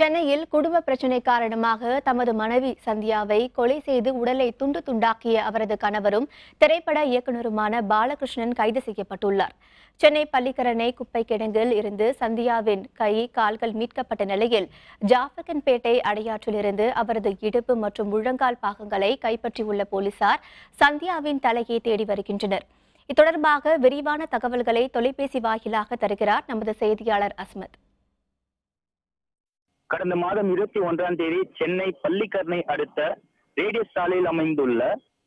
சென்னையில் குடும்ப பிரச்சனை காரணமாக தமது மனைவி சந்தியாவை கொலை செய்து உடலை துண்டு துண்டாக்கிய அவரது கணவரும் திரைப்பட இயக்குனருமான பாலகிருஷ்ணன் கைது செய்யப்பட்டுள்ளார். சென்னை பள்ளிக்கரணை குப்பை கிடங்கில் இருந்து சந்தியாவின் கை கால்கள் மீட்கப்பட்ட நிலையில் ஜாஃபர்கன்பேட்டை அடையாற்றிலிருந்து அவரது இடுப்பு மற்றும் முழங்கால் பாகங்களை கைப்பற்றியுள்ள போலீசார் சந்தியாவின் தலையை தேடி வருகின்றனர். இது தொடர்பாக விரிவான தகவல்களை தொலைபேசி வாயிலாக தருகிறார் நமது செய்தியாளர் அஸ்மத். கடந்த மாதம் இருபத்தி ஒன்றாம் தேதி சென்னை பள்ளிக்கரணை அடுத்த ரேடியஸ் சாலையில் அமைந்துள்ள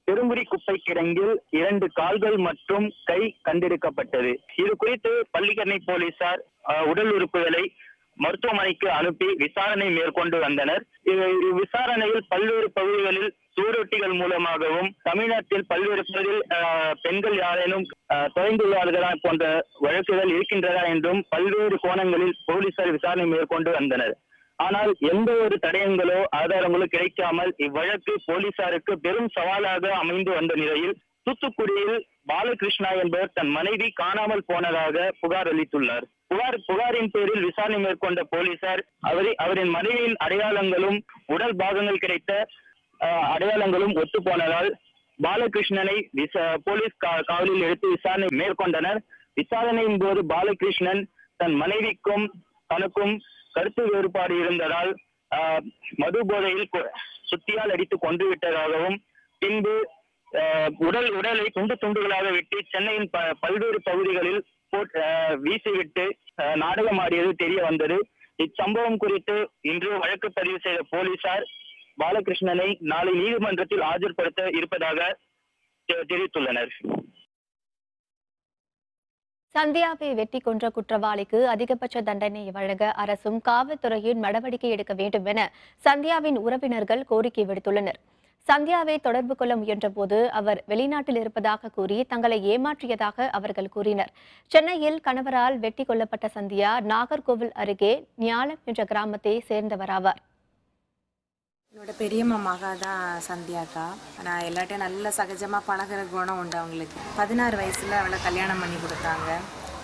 பெருங்குடி குப்பை கிடங்கில் இரண்டு கால்கள் மற்றும் கை கண்டெடுக்கப்பட்டது. இது குறித்து பள்ளிக்கரணை போலீசார் உடல் உறுப்புகளை மருத்துவமனைக்கு அனுப்பி விசாரணை மேற்கொண்டு வந்தனர். இது விசாரணையில் பல்வேறு பகுதிகளில் சுவரொட்டிகள் மூலமாகவும் தமிழ்நாட்டில் பல்வேறு பகுதியில் பெண்கள் யாரேனும் அஹ், தொலைந்துள்ளார்களா போன்ற வழக்குகள் இருக்கின்றதா என்றும் பல்வேறு கோணங்களில் போலீசார் விசாரணை மேற்கொண்டு வந்தனர். ஆனால் எந்த ஒரு தடயங்களோ ஆதாரங்களோ கிடைக்காமல் இவ்வழக்கு போலீசாருக்கு பெரும் சவாலாக அமைந்து வந்த நிலையில் தூத்துக்குடியில் பாலகிருஷ்ணா என்பவர் தன் மனைவி காணாமல் போனதாக புகார் அளித்துள்ளார். புகார் புகாரின் பேரில் விசாரணை மேற்கொண்ட போலீசார் அவரை அவரின் மனைவியின் அடையாளங்களும் உடல் பாகங்கள் கிடைத்த அஹ், அடையாளங்களும் ஒத்து போனதால் பாலகிருஷ்ணனை விசா- போலீஸ் காவலில் எடுத்து விசாரணை மேற்கொண்டனர். விசாரணையின் போது பாலகிருஷ்ணன் தன் மனைவிக்கும் தனக்கும் கருத்து வேறுபாடு இருந்ததால் ஆஹ், மது போதையில் சுத்தியால் அடித்து கொண்டு விட்டதாகவும் பின்பு ஆஹ், உடல் உடலை துண்டு துண்டுகளாக வெட்டி சென்னையின் ப- பல்வேறு பகுதிகளில் போட்- ஆஹ், வீசிவிட்டு நாடகமாடியது தெரிய வந்தது. இச்சம்பவம் குறித்து இன்று வழக்கு பதிவு செய்த போலீசார் பாலகிருஷ்ணனை நாளை நீதிமன்றத்தில் ஆஜர்படுத்த இருப்பதாக தெ- தெரிவித்துள்ளனர். சந்தியாவை வெட்டி கொன்ற குற்றவாளிக்கு அதிகபட்ச தண்டனை வழங்க அரசும் காவல்துறையும் நடவடிக்கை எடுக்க வேண்டும் என சந்தியாவின் உறவினர்கள் கோரிக்கை விடுத்துள்ளனர். சந்தியாவை தொடர்பு கொள்ள முயன்றபோது அவர் வெளிநாட்டில் இருப்பதாக கூறி தங்களை ஏமாற்றியதாக அவர்கள் கூறினர். சென்னையில் கணவரால் வெட்டி கொல்லப்பட்ட சந்தியா நாகர்கோவில் அருகே ஞாலம் என்ற கிராமத்தை சேர்ந்தவராவார். என்னோட பெரியம்மா மகா தான் சந்தியாக்கா. நான் எல்லாட்டையும் நல்ல சகஜமாக பழகுற குணம் உண்டு அவங்களுக்கு. பதினாறு வயசில் அவளை கல்யாணம் பண்ணி கொடுத்தாங்க.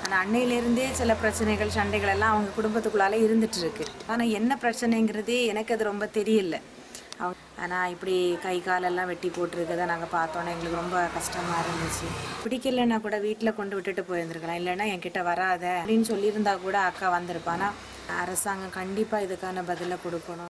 ஆனால் அன்னையிலேருந்தே சில பிரச்சனைகள் சண்டைகள் எல்லாம் அவங்க குடும்பத்துக்குள்ளால இருந்துட்டு இருக்கு. ஆனால் என்ன பிரச்சனைங்கிறதே எனக்கு அது ரொம்ப தெரியல. அவ- ஆனால் இப்படி கை காலெல்லாம் வெட்டி போட்டிருக்கதை நாங்கள் பார்த்தோன்னே எங்களுக்கு ரொம்ப கஷ்டமாக இருந்துச்சு. பிடிக்கலன்னா கூட வீட்டில் கொண்டு விட்டுட்டு போயிருந்துருக்கலாம். இல்லைன்னா என்கிட்ட வராத அப்படின்னு சொல்லியிருந்தா கூட அக்கா வந்திருப்பான் ஆனால் அரசாங்கம் கண்டிப்பாக இதுக்கான பதிலை கொடுக்கணும்.